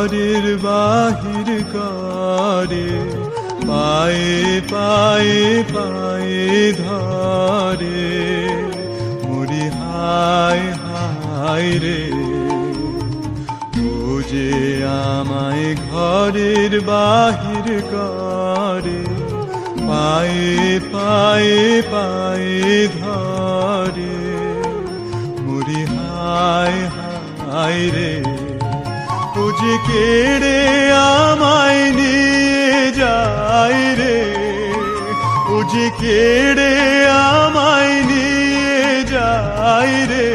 ঘরের বাহির করে পায়ে পায়ে পায়ে ধরে। মুড়ি হায় হায় রে যে আমায় ঘরের বাহির করে পায়ে পায়ে পায়ে ধরে। মুড়ি হায় হায় রে যে কেড়ে আমায় নিয়ে যায় রে। ও যে কেড়ে আমায় নিয়ে যায় রে।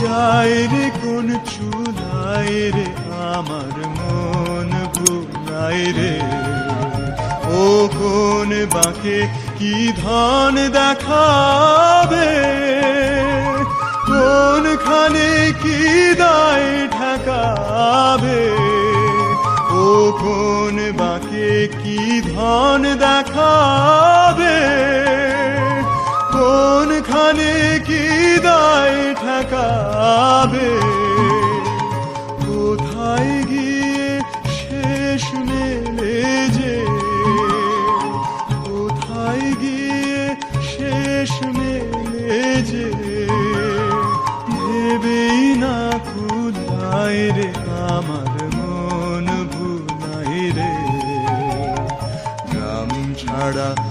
যায় রে কোন চুলাই রে, আমার মন ভুলাই রে। ও কোন বাঁকে কি ধন দেখাবে? কোনখানে কি কোন বাকে কি ধন দেখাবে? কোনখানে কি দায় ঠেকাবে? কোথায় গিয়ে শেষ মেলে যে? কোথায় গিয়ে শেষ মেলে যে? ভেবেই না খুদাই